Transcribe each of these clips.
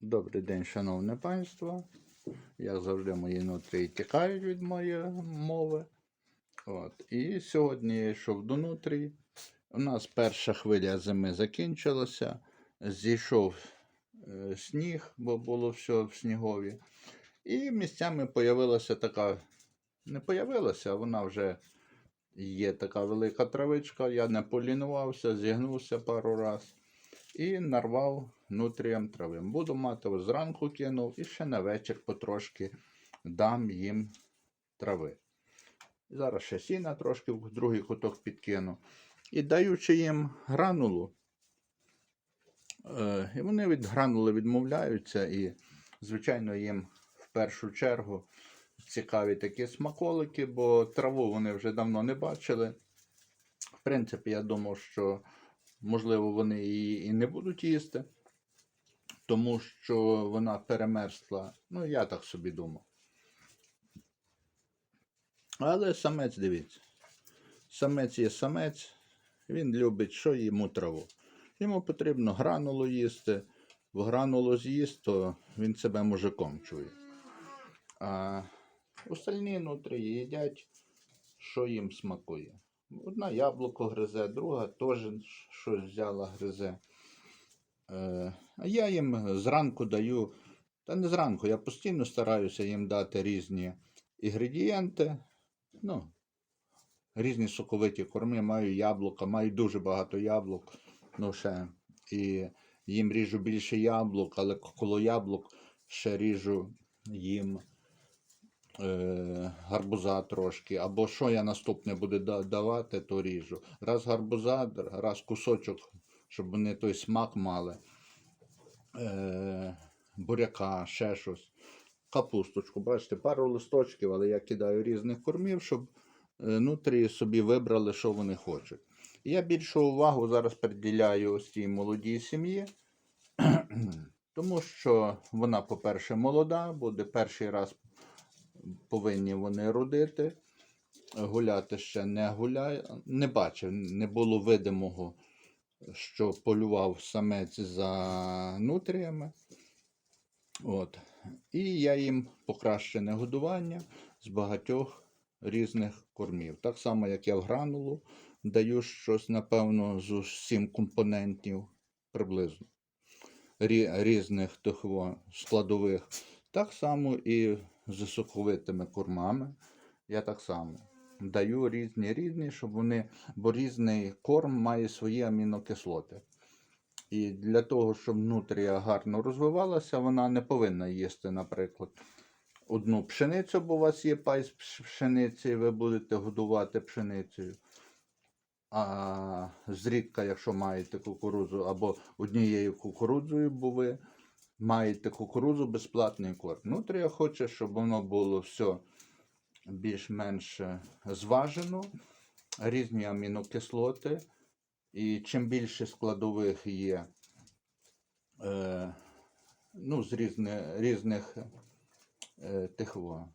Добрий день, шановне панство. Як завжди, мої нутрії тікають від моєї мови. От. І сьогодні я йшов до нутрії. У нас перша хвиля зими закінчилася. Зійшов е, сніг, бо було все в снігові. І місцями появилася така. Не появилася, вона вже є така велика травичка. Я не полінувався, зігнувся пару раз і нарвав нутріям трави. Буду мати зранку кинув і ще на вечір потрошки дам їм трави. Зараз ще сіна трошки в другий куток підкину. І даючи їм гранулу, е, і вони від гранули відмовляються, і, звичайно, їм в першу чергу цікаві такі смаколики, бо траву вони вже давно не бачили. В принципі, я думав, що можливо вони її і не будуть їсти, тому що вона перемерзла. Ну, я так собі думав. Але самець, дивіться. Самець є самець, він любить, що йому траву. Йому потрібно гранулу їсти. В гранулу з'їсть, то він себе мужиком чує. А остальні нутрі їдять, що їм смакує. Одна яблуко гризе, друга теж щось взяла гризе. Е, а я їм зранку даю, та не зранку, я постійно стараюся їм дати різні інгредієнти. Ну, різні соковиті корми, маю яблука, маю дуже багато яблук. Ну, ще, і їм ріжу більше яблук, але коло яблук ще ріжу їм гарбуза трошки. Або що я наступне буду давати, то ріжу. Раз гарбуза, раз кусочок, щоб вони той смак мали. Е, буряка, ще щось. Капусточку, бачите, пару листочків, але я кидаю різних кормів, щоб е, нутрії собі вибрали, що вони хочуть. Я більшу увагу зараз приділяю ось цій молодій сім'ї, тому що вона, по-перше, молода, буде перший раз повинні вони родити. Гуляти ще не гуляє. Не бачив, не було видимого, що полював самець за нутріями. От. І я їм покращене годування з багатьох різних кормів. Так само, як я в гранулу даю щось, напевно, з усім компонентів приблизно різних тих складових. Так само і з соковитими кормами. Я так само даю різні різні, щоб вони, бо різний корм має свої амінокислоти. І для того, щоб нутрія гарно розвивалася, вона не повинна їсти, наприклад, одну пшеницю, бо у вас є пай з пшениці, і ви будете годувати пшеницею. А зрідка, якщо маєте кукурудзу, або однією кукурудзою, бо ви маєте кукурудзу, безплатний корм. Нутрія хоче, щоб воно було все більш-менш е, зважено, різні амінокислоти. І чим більше складових є е, ну, з різни, різних е, тих во,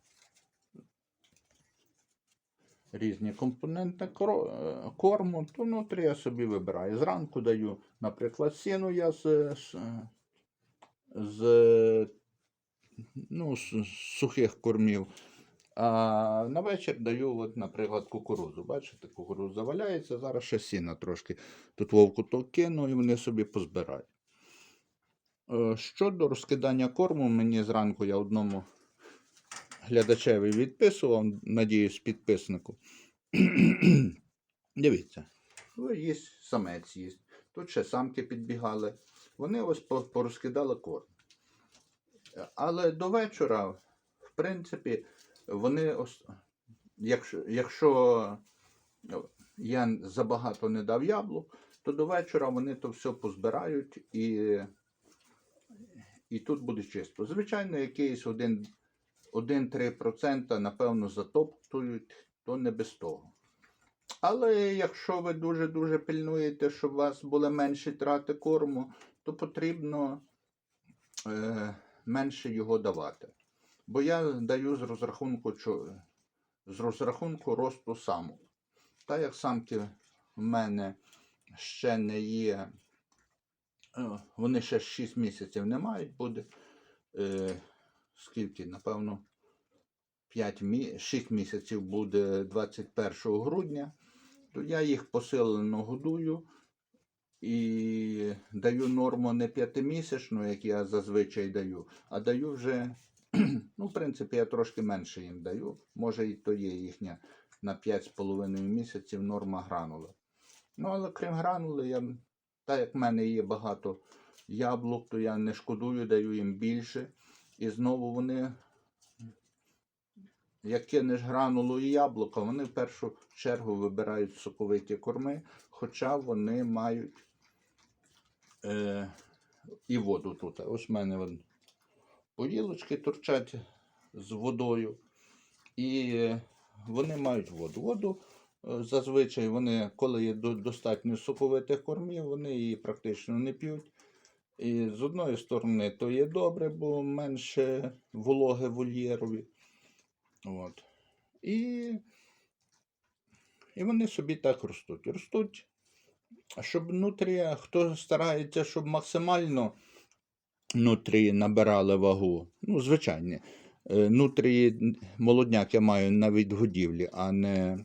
різні компоненти е, корму, то внутрі я собі вибираю. Зранку даю, наприклад, сіну я з, з, ну, з сухих кормів. А на вечір даю, от, наприклад, кукурудзу. Бачите, кукурудза валяється, зараз ще сіна трошки. Тут вовку то кину і вони собі позбирають. Е, Щодо розкидання корму, мені зранку я одному глядачеві відписував, надіюсь, підписнику. Дивіться, ви їсть самець їсть. Тут ще самки підбігали. Вони ось порозкидали корм. Але до вечора, в принципі, вони, якщо, якщо я забагато не дав яблук, то до вечора вони то все позбирають і, і тут буде чисто. Звичайно, якийсь один- 1-3% напевно затоптують, то не без того. Але якщо ви дуже-дуже пильнуєте, щоб у вас були менші трати корму, то потрібно е, менше його давати. Бо я даю з розрахунку, з розрахунку росту самок. Та як самки в мене ще не є Е, Вони ще 6 місяців не мають, буде. Е, скільки, напевно, 5 мі... 6 місяців буде 21 грудня. То я їх посилено годую і даю норму не п'ятимісячну, як я зазвичай даю, а даю вже, ну, в принципі, я трошки менше їм даю. Може, і то є їхня на 5,5 місяців норма гранули. Ну, але крім гранули, я, так як в мене є багато яблук, то я не шкодую, даю їм більше. І знову вони, як кинеш гранулу і яблука, вони в першу чергу вибирають соковиті корми, хоча вони мають е, і воду тут. Ось в мене вон, поїлочки торчать з водою. І е, вони мають воду. Воду е, зазвичай вони, коли є достатньо соковитих кормів, вони її практично не п'ють. І з одної сторони то є добре, бо менше вологи вольєрові. От. І, і вони собі так ростуть. Ростуть, щоб нутрія, хто старається, щоб максимально нутрії набирали вагу. Ну, звичайні. Е, Нутрії, молодняк я маю навіть в годівлі, а не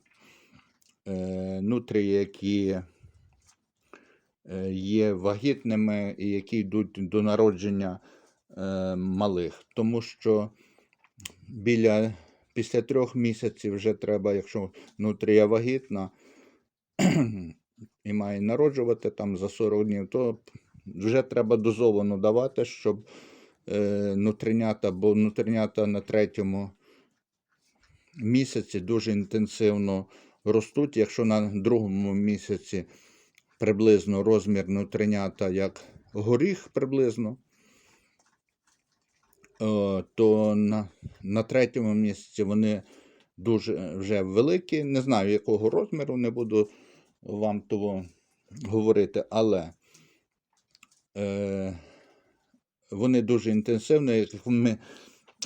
е, нутрії, які е, є вагітними і які йдуть до народження малих. Тому що біля після трьох місяців вже треба, якщо нутрія вагітна і має народжувати там за 40 днів, то вже треба дозовано давати, щоб е, нутринята, бо нутринята на третьому місяці дуже інтенсивно ростуть. Якщо на другому місяці приблизно розмір нутринята як горіх приблизно, е, то на, на третьому місяці вони дуже вже великі. Не знаю, якого розміру, не буду вам того говорити, але е, вони дуже інтенсивні. Як ми,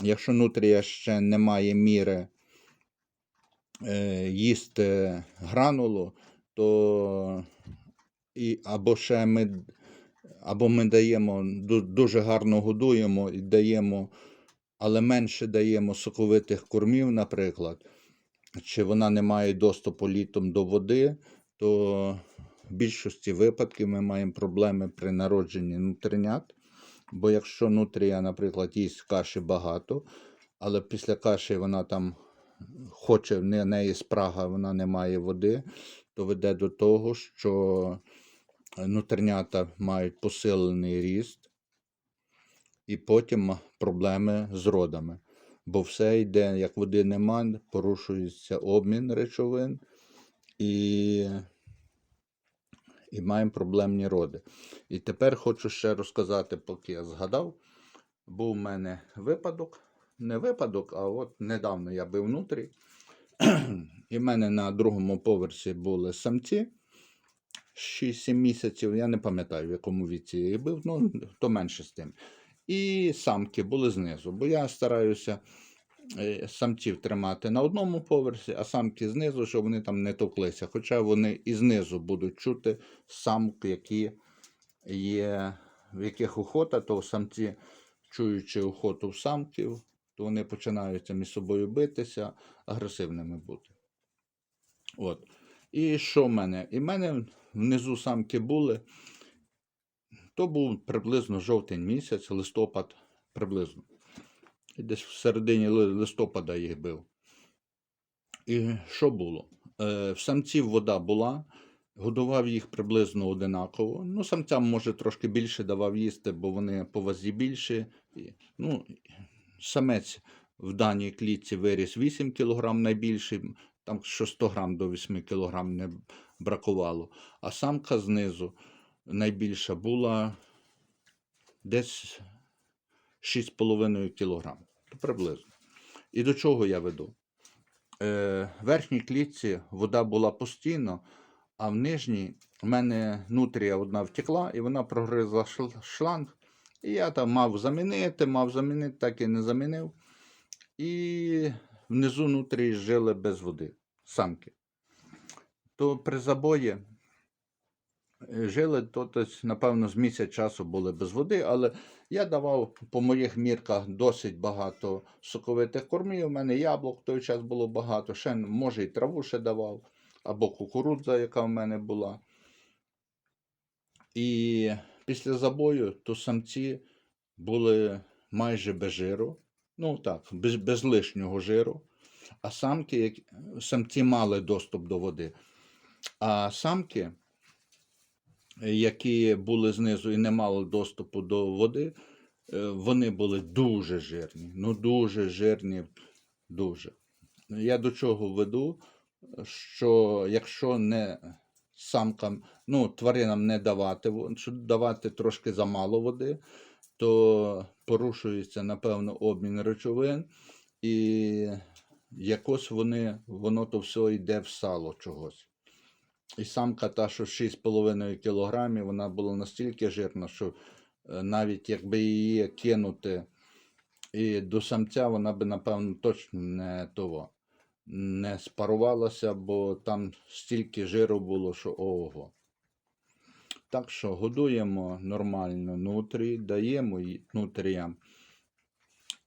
якщо нутрія ще не має міри е, їсти гранулу, то і, або ще ми, або ми даємо дуже гарно годуємо і даємо, але менше даємо соковитих кормів, наприклад, чи вона не має доступу літом до води, то в більшості випадків ми маємо проблеми при народженні нутринят. Бо якщо нутрія, наприклад, їсть каші багато, але після каші вона там хоче, в неї спрага, вона не має води, то веде до того, що нутринята мають посилений ріст, і потім проблеми з родами. Бо все йде, як води нема, порушується обмін речовин і, і маємо проблемні роди. І тепер хочу ще розказати, поки я згадав, був у мене випадок. Не випадок, а от недавно я був внутрі. І в мене на другому поверсі були самці 6-7 місяців, я не пам'ятаю, в якому віці я бив, ну, то менше з тим. І самки були знизу, бо я стараюся самців тримати на одному поверсі, а самки знизу, щоб вони там не товклися. Хоча вони і знизу будуть чути самок, які є, в яких охота, то самці, чуючи охоту в самків, то вони починають між собою битися, агресивними бути. От. І що в мене? І в мене внизу самки були. То був приблизно жовтень місяць, листопад приблизно. Десь в середині листопада їх бив. І що було? Е, в самців вода була, годував їх приблизно одинаково. Ну, самцям, може, трошки більше давав їсти, бо вони по вазі більші. Ну, самець в даній клітці виріс 8 кг найбільший, там що 100 грам до 8 кг не бракувало. А самка знизу найбільша була десь 6,5 кг. Приблизно. І до чого я веду? Е, в верхній клітці вода була постійно, а в нижній в мене нутрія одна втекла, і вона прогризла шланг. І я там мав замінити, мав замінити, так і не замінив. І внизу нутрії жили без води, самки. То при забої Жили тут, ось, напевно, з місяць часу були без води, але я давав по моїх мірках досить багато соковитих кормів. У мене яблук в той час було багато, ще, може, і траву ще давав, або кукурудза, яка в мене була. І після забою то самці були майже без жиру. Ну так, без, без лишнього жиру. А самки, самці мали доступ до води. А самки, які були знизу і не мали доступу до води, е, вони були дуже жирні. Ну, дуже жирні, дуже. Я до чого веду, що якщо не самкам, ну, тваринам не давати, давати трошки замало води, то порушується, напевно, обмін речовин, і якось вони, воно то все йде в сало чогось. І самка та, що 6,5 кг, вона була настільки жирна, що е, навіть якби її кинути і до самця, вона би, напевно, точно не того, не спарувалася, бо там стільки жиру було, що ого. Так що годуємо нормально нутрії, даємо нутріям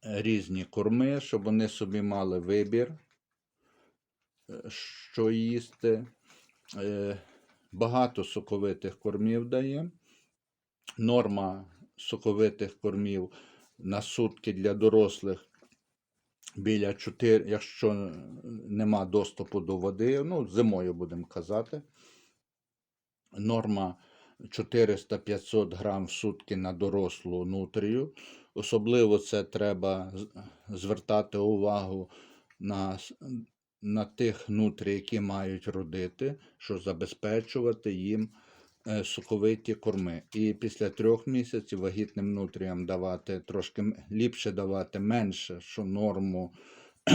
різні корми, щоб вони собі мали вибір, е, що їсти. Е, Багато соковитих кормів даємо. Норма соковитих кормів на сутки для дорослих біля 4, якщо нема доступу до води, ну, зимою будемо казати. Норма 400-500 грам в сутки на дорослу нутрію. Особливо це треба звертати увагу на, на тих нутрій, які мають родити, що забезпечувати їм е, соковиті корми. І після трьох місяців вагітним нутріям давати трошки ліпше давати менше, що норму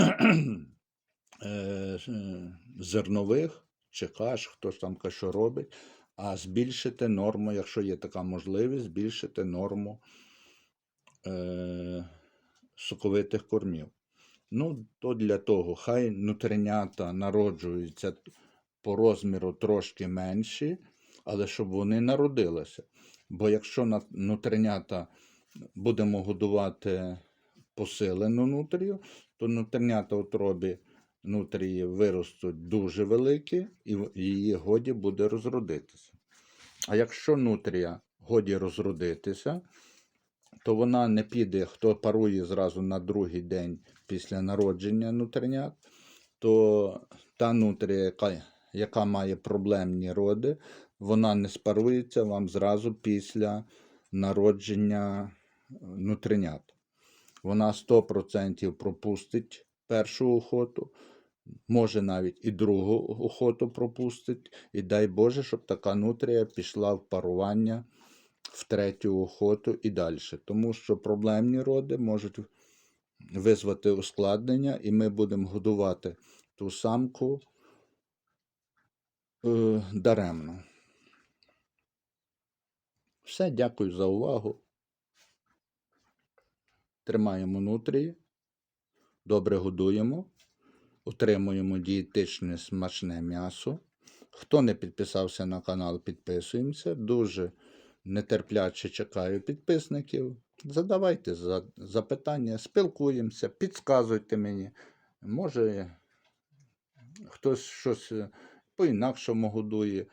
е, зернових чи каш, хто ж там що робить, а збільшити норму, якщо є така можливість, збільшити норму е, соковитих кормів. Ну, то для того, хай нутринята народжуються по розміру трошки менші, але щоб вони народилися. Бо якщо нутринята будемо годувати посилену нутрію, то нутринята утробі нутрії виростуть дуже великі, і її годі буде розродитися. А якщо нутрія годі розродитися, то вона не піде, хто парує зразу на другий день після народження нутринят, то та нутрія, яка, яка має проблемні роди, вона не спарується вам зразу після народження е, нутринят. Вона 100% пропустить першу охоту, може навіть і другу охоту пропустить. І дай Боже, щоб така нутрія пішла в парування в третю охоту і далі. Тому що проблемні роди можуть визвати ускладнення, і ми будемо годувати ту самку е, даремно. Все, дякую за увагу. Тримаємо нутрії, добре годуємо, отримуємо дієтичне смачне м'ясо. Хто не підписався на канал, підписуємося. Дуже нетерпляче чекаю підписників. Задавайте запитання, спілкуємося, підказуйте мені. Може, хтось щось е, по-інакшому годує.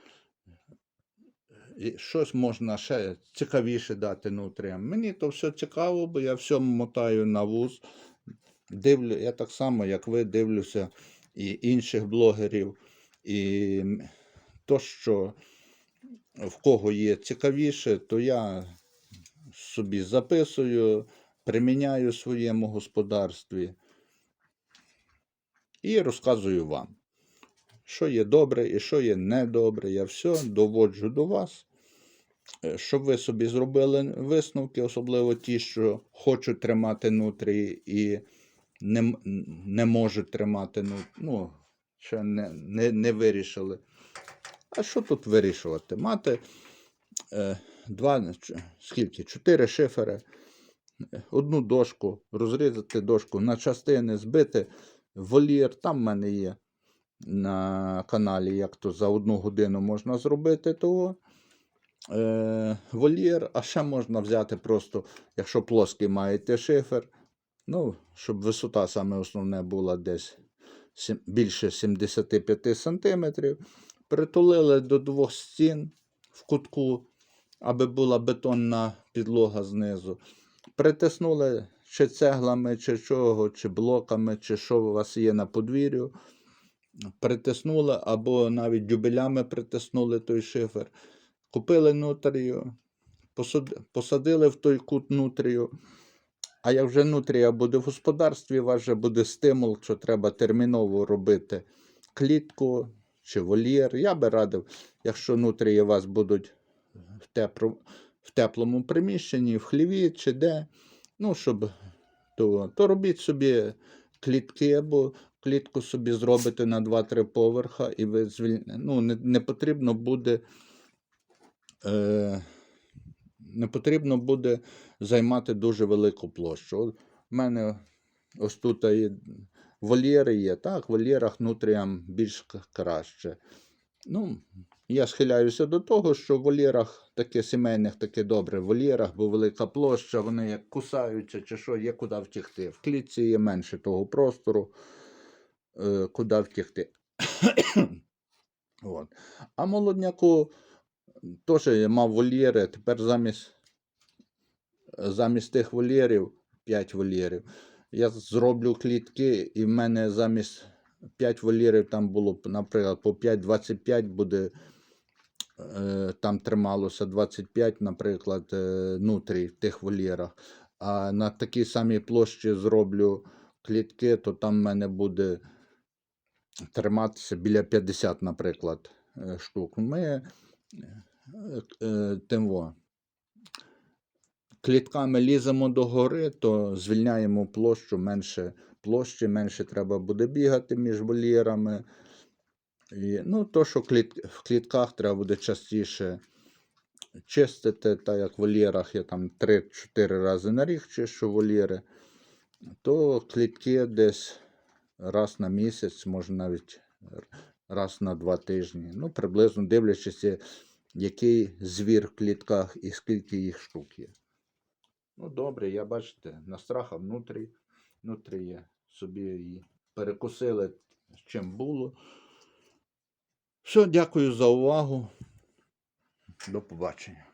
І щось можна ще цікавіше дати нутріям. Мені то все цікаво, бо я всьому мотаю на вуз. Дивлю, я так само, як ви, дивлюся і інших блогерів. І то, що в кого є цікавіше, то я собі записую, приміняю в своєму господарстві і розказую вам, що є добре і що є недобре. Я все доводжу до вас, е, щоб ви собі зробили висновки, особливо ті, що хочуть тримати нутрії і не, не можуть тримати, ну, ну ще не, не, не вирішили. А що тут вирішувати? Мати е, два, скільки? Чотири шифери, одну дошку, розрізати дошку на частини, збити волір. Там в мене є на каналі, як то за одну годину можна зробити того. е, вольєр, а ще можна взяти просто, якщо плоский маєте шифер, ну, щоб висота саме основне була десь більше 75 см. Притулили до двох стін в кутку, аби була бетонна підлога знизу. Притиснули чи цеглами, чи чого, чи блоками, чи що у вас є на подвір'ю. Притиснули або навіть дюбелями притиснули той шифер. Купили нутрію, посадили в той кут нутрію. А як вже нутрія буде в господарстві, у вас вже буде стимул, що треба терміново робити клітку чи вольєр. Я би радив, якщо нутрії у вас будуть в, тепло, в теплому приміщенні, в хліві чи де, ну, щоб то, то робіть собі клітки або клітку собі зробите на 2-3 поверха, і ви звіль... ну, не, не потрібно буде. Е... Не потрібно буде займати дуже велику площу. У мене ось тут вольєри є. Так, в вольєрах нутріям більш краще. Ну, я схиляюся до того, що в вольєрах таке сімейних таке добре. В вольєрах, бо велика площа, вони як кусаються чи що, є куди втікти. В клітці є менше того простору, е, куди втікти. От. А молодняку теж я мав вольєри, тепер замість, замість тих вольєрів, 5 вольєрів, я зроблю клітки, і в мене замість 5 вольєрів там було, наприклад, по 5-25 буде, е, там трималося 25, наприклад, е, нутрій в тих вольєрах. А на такій самій площі зроблю клітки, то там в мене буде триматися біля 50, наприклад, е, штук. Ми тим во, клітками ліземо до гори, то звільняємо площу, менше площі, менше треба буде бігати між вольєрами. І, ну, то, що в клітках треба буде частіше чистити, так як в вольєрах я там 3-4 рази на рік чищу вольєри, то клітки десь раз на місяць, може навіть раз на два тижні. Ну, приблизно дивлячись, який звір в клітках і скільки їх штук є. Ну, добре, я бачите, настраха внутрі, внутрі. Собі її перекусили, чим було. Все, дякую за увагу. До побачення.